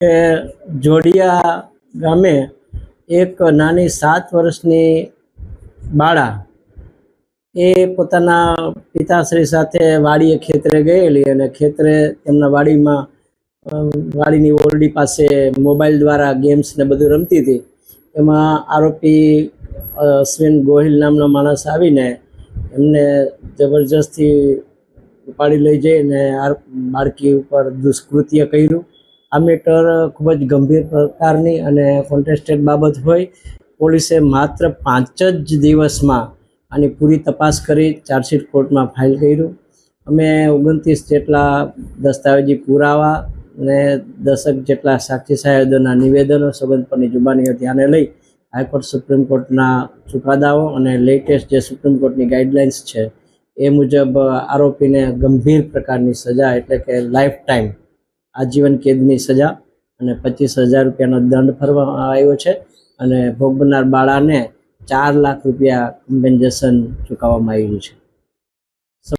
કે જોડિયા ગામે એક નાની સાત વર્ષની બાળા એ પોતાના પિતાશ્રી સાથે વાડીએ ખેતરે ગયેલી અને ખેતરે તેમના વાડીમાં વાડીની ઓરડી પાસે મોબાઈલ દ્વારા ગેમ્સ ને બધું રમતી હતી. એમાં આરોપી અશ્વિન ગોહિલ નામનો માણસ આવીને એમને જબરજસ્તી ઉપાડી લઈ જઈને બાળકી ઉપર દુષ્કૃત્ય કર્યું. આ મેટર ખૂબ જ ગંભીર પ્રકારની અને કોન્ટેસ્ટેડ બાબત હોય. પોલીસે માત્ર પાંચ જ દિવસમાં આની પૂરી તપાસ કરી, ચાર્જશીટ કોર્ટમાં ફાઇલ કર્યું. અમે ઓગણત્રીસ જેટલા દસ્તાવેજી પુરાવા અને દશક જેટલા સાક્ષી સાહેબોના નિવેદનો, સંબંધ પરની જુબાનીઓ ધ્યાને લઈ હાઈકોર્ટ, સુપ્રીમ કોર્ટના ચુકાદાઓ અને લેટેસ્ટ જે સુપ્રીમ કોર્ટની ગાઈડલાઇન્સ છે, એ મુજબ આરોપીને ગંભીર પ્રકારની સજા એટલે કે લાઈફ ટાઈમ આજીવન કેદની સજા અને પચીસ હજાર રૂપિયાનો દંડ ફરવામાં આવ્યો છે અને ભોગ બનનાર બાળાને ચાર લાખ રૂપિયા કમ્પેન્સેશન ચૂકવવામાં આવ્યું છે.